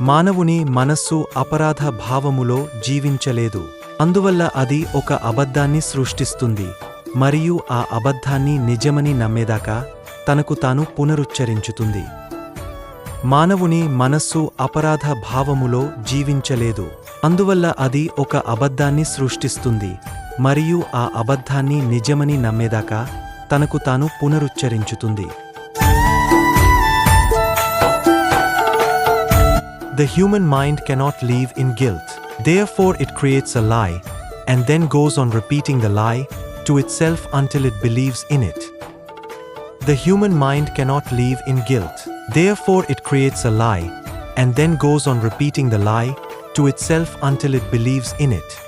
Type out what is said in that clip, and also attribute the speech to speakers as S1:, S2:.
S1: మానవుని మనస్సు అపరాధ భావములో జీవించలేదు. అందువల్ల అది ఒక అబద్ధాన్ని సృష్టిస్తుంది. మరియు ఆ అబద్ధాన్ని నిజమని నమ్మేదాకా తనకు తాను పునరుచ్చరించుతుంది. మానవుని మనస్సు అపరాధ భావములో జీవించలేదు. అందువల్ల అది ఒక అబద్ధాన్ని సృష్టిస్తుంది. మరియు ఆ అబద్ధాన్ని నిజమని నమ్మేదాకా తనకు తాను పునరుచ్చరించుతుంది. The human mind cannot live in guilt. Therefore, it creates a lie and then goes on repeating the lie to itself until it believes in it. The human mind cannot live in guilt. Therefore, it creates a lie and then goes on repeating the lie to itself until it believes in it.